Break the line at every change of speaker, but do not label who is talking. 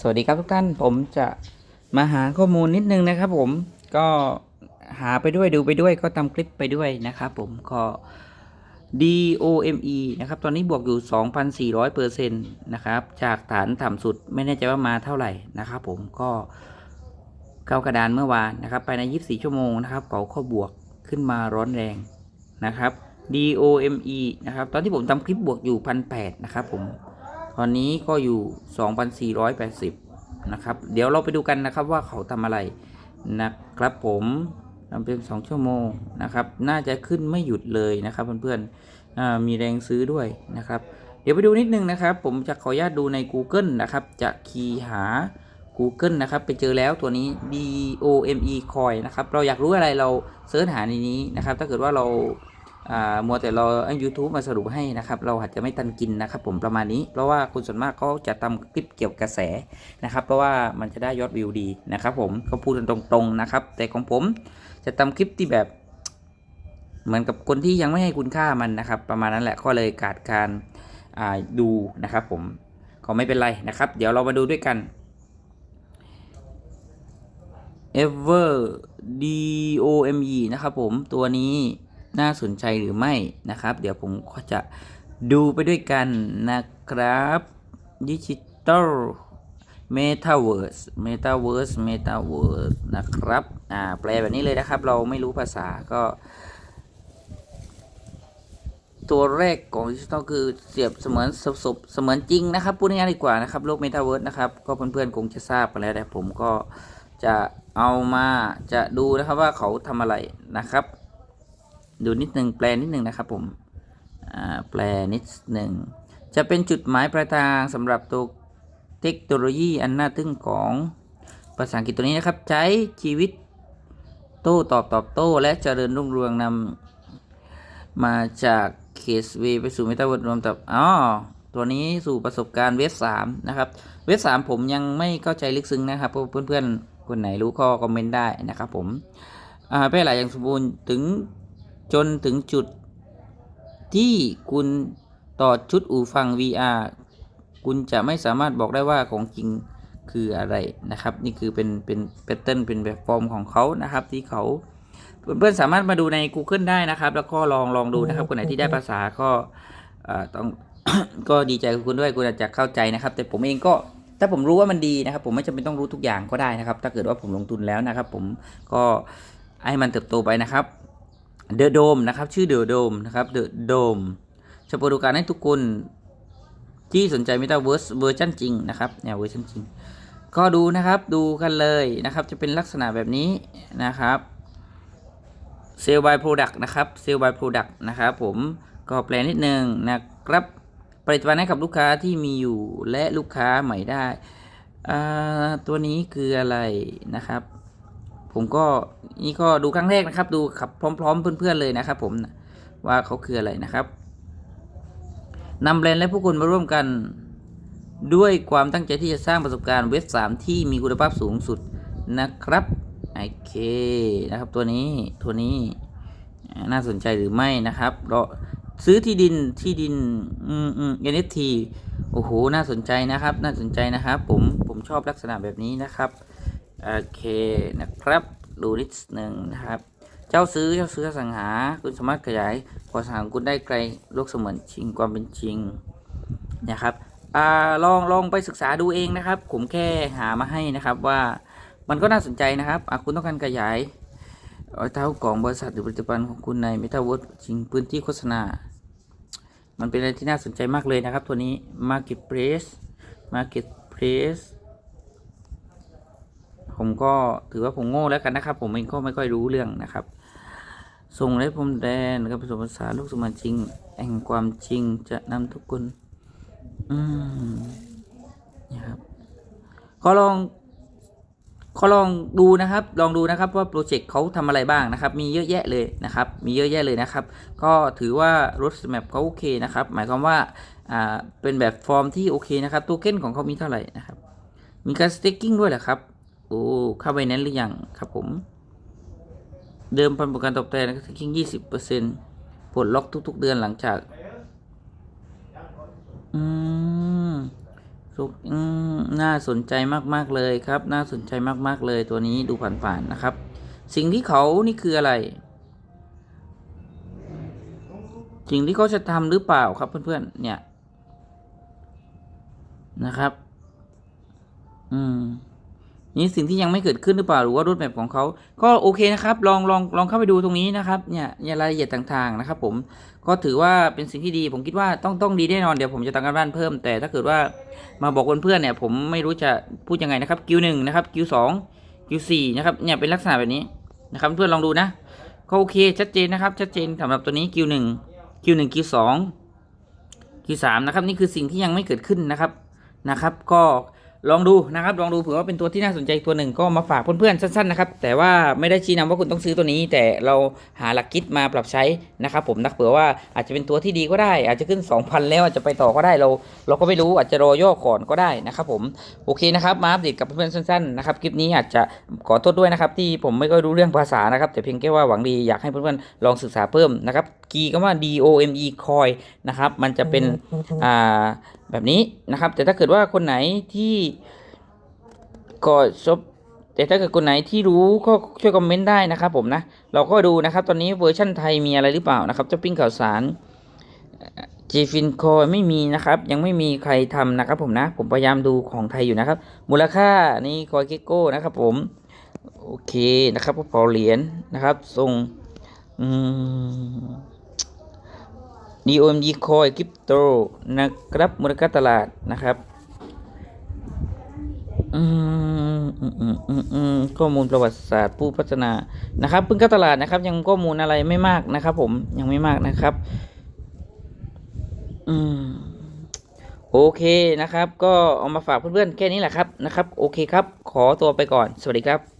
สวัสดีครับทุกท่านผมจะมาหาข้อมูลนิดนึงนะครับผมก็หาไปด้วยดูไปด้วยก็ทำคลิปไปด้วยนะครับผมก็ DOME นะครับ ตอนนี้บวกอยู่ 2,400เปอร์เซ็นต์นะครับ จากฐานต่ำสุดไม่แน่ใจว่ามาเท่าไหร่นะครับผมก็เข้ากระดานเมื่อวานนะครับภายใน 24 ชั่วโมงนะครับเก่าข้อบวกขึ้นมาร้อนแรงนะครับ DOME นะครับ ตอนที่ผมทำคลิปบวกอยู่ 1,800นะครับผม ตอนนี้ก็อยู่ 2,480 นะครับ เดี๋ยวเราไปดูกันนะครับว่าเขาทำอะไรนะครับผมทำเป็น2ชั่วโมงนะครับ น่าจะขึ้นไม่หยุดเลยนะครับเพื่อนๆมีแรงซื้อด้วยนะครับ เดี๋ยวไปดูนิดนึงนะครับ ผมจะขออนุญาตดูใน Google นะครับ จะคีย์หา Google นะครับ ไปเจอแล้วตัวนี้ DOME Coin นะครับ เราอยากรู้อะไรเราเสิร์ชหาในนี้นะครับ ถ้าเกิดว่าเรา มัวแต่เราอ้ YouTube มาสรุปให้นะครับ เราอาจจะไม่ทันกินนะครับ ผมประมาณนี้ เพราะว่าคนส่วนมากเขาจะทำคลิปเกี่ยวกับกระแสนะครับ เพราะว่ามันจะได้ยอดวิวดีนะครับ ผมเขาพูดกันตรงๆนะครับ แต่ของผมจะทำคลิปที่แบบ เหมือนกับคนที่ยังไม่ให้คุณค่ามันนะครับ ประมาณนั้นแหละก็เลยขาดการดูนะครับ ผมก็ไม่เป็นไรนะครับ เดี๋ยวเรามาดูด้วยกัน ever d o m e นะครับผมตัวนี้ น่าสนใจหรือไม่นะครับ เดี๋ยวผมก็จะดูไปด้วยกันนะครับดิจิตอล Metaverse Metaverse Metaverse นะครับอ่าแปลแบบนี้เลยนะครับ เราไม่รู้ภาษาก็ ตัวแรกของดิจิตอลคือเสียบเสมือนสสเสมือนจริงนะครับ พูดง่ายดีกว่านะครับ โลก Metaverse นะครับ ก็เพื่อนๆคงจะทราบกันแล้วแต่ผมก็จะเอามาจะดูนะครับว่าเขาทำอะไรนะครับ ดูนิดหนึ่งแปลนิดหนึ่งนะครับผมแปลนิดหนึ่งจะเป็นจุดหมายปลายทางสำหรับตัวเทคโนโลยีอันน่าทึ่งของภาษาอังกฤษตัวนี้นะครับ ใช้ชีวิตโต้ตอบตอบโต้ และเจริญรุ่งเรืองนำมาจากเคสเวไปสู่เมตาเวิร์ดรวมกับอ๋อตัวนี้สู่ประสบการณ์เวฟสามนะครับเวฟสามผมยังไม่เข้าใจลึกซึ้งนะครับเพื่อนๆคนไหนรู้ก็คอมเมนต์ได้นะครับผมอ่าแพร่หลายอย่างสมบูรณ์ถึง จนถึงจุดที่คุณต่อชุดอูฟัง VR คุณจะไม่สามารถบอกได้ว่าของจริงคืออะไรนะครับ นี่คือเป็นเป็นแพทเทิร์นเป็นแบบฟอร์มของเขานะครับ ที่เขาเพื่อนๆสามารถมาดูใน Google ได้นะครับ แล้วก็ลองลองดูนะครับ คนไหนที่ได้ภาษาก็เออต้องก็ดีใจกับคุณด้วยคุณอาจจะเข้าใจนะครับ แต่ผมเองก็ถ้าผมรู้ว่ามันดีนะครับ ผมไม่จำเป็นต้องรู้ทุกอย่างก็ได้นะครับ ถ้าเกิดว่าผมลงทุนแล้วนะครับ ผมก็ให้มันเติบโตไปนะครับ เดอะโดมนะครับชื่อเดอะโดมนะครับเดอะโดมจะเปิดโอกาสให้ทุกคนที่สนใจ Metaverse เวอร์ชันจริงนะครับแนวเวอร์ชันจริง ก็ดูนะครับดูกันเลยนะครับจะเป็นลักษณะแบบนี้นะครับเซลล์บายโปรดักต์นะครับเซลล์บายโปรดักต์นะครับผมก็แปลนิดนึงนะครับผลิตภัณฑ์ให้กับลูกค้าที่มีอยู่และลูกค้าใหม่ได้ ตัวนี้คืออะไรนะครับ ผมก็นี่ก็ดูครั้งแรกนะครับ ดูขับพร้อม ๆ เพื่อนๆเลยนะครับ ผมว่าเขาคืออะไรนะครับนำแบรนด์และผู้คนมาร่วมกัน ด้วยความตั้งใจที่จะสร้างประสบการณ์เว็บ3ที่มีคุณภาพสูงสุดนะครับโอเคนะครับ ตัวนี้ตัวนี้น่าสนใจหรือไม่นะครับเราซื้อที่ดินที่ดินอืมอืม NFT โอ้โหน่าสนใจนะครับ น่าสนใจนะครับ ผมผมชอบลักษณะแบบนี้นะครับ โอเคนะครับ ดูนิดหนึ่งนะครับ เจ้าซื้อเจ้าซื้อสังหา คุณสามารถขยายความสามารคุณได้ไกลโลกเสมือนจริงความเป็นจริงนะครับอลองลองไปศึกษาดูเองนะครับ ผมแค่หามาให้นะครับว่ามันก็น่าสนใจนะครับคุณต้องการขยายเอาเท่าของบริษัทหรือผลิตภัณฑ์ของคุณใน Metaverse จริงพื้นที่โฆษณา มันเป็นอะไรที่น่าสนใจมากเลยนะครับ ตัวนี้ Marketplace Marketplace ผมก็ถือว่าผมโง่แล้วกันนะครับ ผมเองก็ไม่ค่อยรู้เรื่องนะครับ ส่งและพรมแดนนะครับผสมผสานลูกสมันจริง แห่งความจริงจะนำทุกคน อืมนะครับขอลองขอลองดูนะครับ ลองดูนะครับว่าโปรเจกต์เขาทำอะไรบ้างนะครับ มีเยอะแยะเลยนะครับ มีเยอะแยะเลยนะครับ ก็ถือว่ารถแมปเขาโอเคนะครับ หมายความว่าอ่าเป็นแบบฟอร์มที่โอเคนะครับตัวเก้นของเขามีเท่าไหร่นะครับ มีการสเต็กกิ้งด้วยเหรอครับ โอ้เข้าไปนั้นหรือยังครับผม เดิมพันประกันตอบแทนนะครับสเต็กกิ้งยี่สิบเปอร์เซ็นต์ปลดล็อกทุก ๆ เดือนหลังจาก อืมทุกอืมน่าสนใจมากๆเลยครับ น่าสนใจมากๆเลยตัวนี้ดูผ่านๆนะครับ สิ่งที่เขานี่คืออะไร สิ่งที่เขาจะทำหรือเปล่าครับเพื่อนๆเนี่ยนะครับ อืม นี่สิ่งที่ยังไม่เกิดขึ้นหรือเปล่าหรือว่ารูปแบบของเขาก็โอเคนะครับลองลองลองเข้าไปดูตรงนี้นะครับเนี่ยรายละเอียดต่างๆนะครับ ผมก็ถือว่าเป็นสิ่งที่ดี ผมคิดว่าต้องต้องดีแน่นอนเดี๋ยวผมจะตั้งการบ้านเพิ่ม แต่ถ้าเกิดว่ามาบอกเพื่อนๆเนี่ย ผมไม่รู้จะพูดยังไงนะครับกิวหนึ่งนะครับกิวสองกิวสี่นะครับเนี่ยเป็นลักษณะแบบนี้นะครับเพื่อนลองดูนะก็โอเคชัดเจนนะครับชัดเจนสำหรับตัวนี้กิวหนึ่งกิวหนึ่งกิวสองกิวสามนะครับนี่คือสิ่งที่ยังไม่เกิดขึ้นนะครับนะครับ ก็ ลองดูนะครับลองดูเผื่อว่าเป็นตัวที่น่าสนใจตัวหนึ่งก็มาฝากเพื่อนๆสั้นๆนะครับแต่ว่าไม่ได้ชี้นำว่าคุณต้องซื้อตัวนี้ แต่เราหาหลักคิดมาปรับใช้นะครับผมนักเผื่อว่าอาจจะเป็นตัวที่ดีก็ได้ อาจจะขึ้น 2,000 แล้วอาจจะไปต่อก็ได้เรา เราก็ไม่รู้อาจจะรอย่อก่อนก็ได้นะครับผมโอเคนะครับมาอัปเดตกับเพื่อนๆสั้นๆนะครับคลิปนี้อาจจะขอโทษด้วยนะครับที่ผมไม่ค่อยรู้เรื่องภาษานะครับแต่เพียงแค่ว่าหวังดีอยากให้เพื่อนๆลองศึกษาเพิ่มนะครับคีย์ก็ว่า D O M E coin นะครับมันจะเป็นอ่าแบบนี้นะครับ แต่ถ้าเกิดว่าคนไหนที่ก็ชอบแต่ถ้าเกิดคนไหนที่รู้ก็ช่วยคอมเมนต์ได้นะครับผมนะ เราก็ดูนะครับ ตอนนี้เวอร์ชั่นไทยมีอะไรหรือเปล่านะครับจะปิ้งข่าวสารจีฟินคอยไม่มีนะครับ ยังไม่มีใครทำนะครับผมนะ ผมพยายามดูของไทยอยู่นะครับ มูลค่านี่คอยเกโก้นะครับผม โอเคนะครับพอเหรียญนะครับส่งอืม DOMG Coin Crypto นะครับมูลค่าตลาดนะครับข้อมูลประวัติศาสตร์ผู้พัฒนานะครับเพิ่งเข้าตลาดนะครับ ยังข้อมูลอะไรไม่มากนะครับ ผมยังไม่มากนะครับ อืมโอเคนะครับ ก็เอามาฝากเพื่อนๆแค่นี้แหละครับนะครับ โอเคครับ ขอตัวไปก่อน สวัสดีครับ